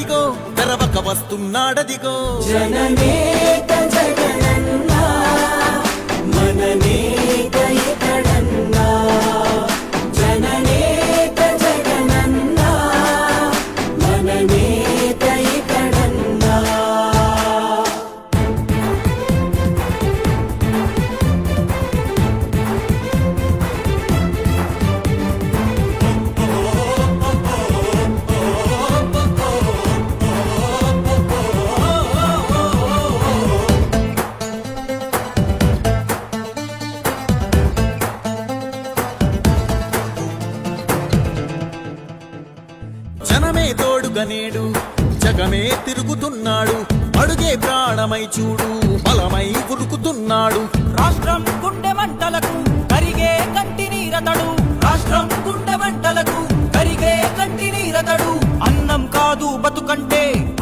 వస్తున్నాడదిగో తెరవక వస్తున్నాడదిగో. జననేత జగనన్నా మననేత ఇతడన్నా జననేత జగనన్నా మననేత తోడుగా నేడు. జగమే తిరుగుతున్నాడు. అడుగే ప్రాణమై చూడు. బలమై ఉరుకుతున్నాడు. రాష్ట్రం గుండె మంటలకు కరిగే కంటి నీరతడు. రాష్ట్రం గుండె మంటలకు కరిగే కంటి నీరతడు. అన్నం కాదు బతుకంటే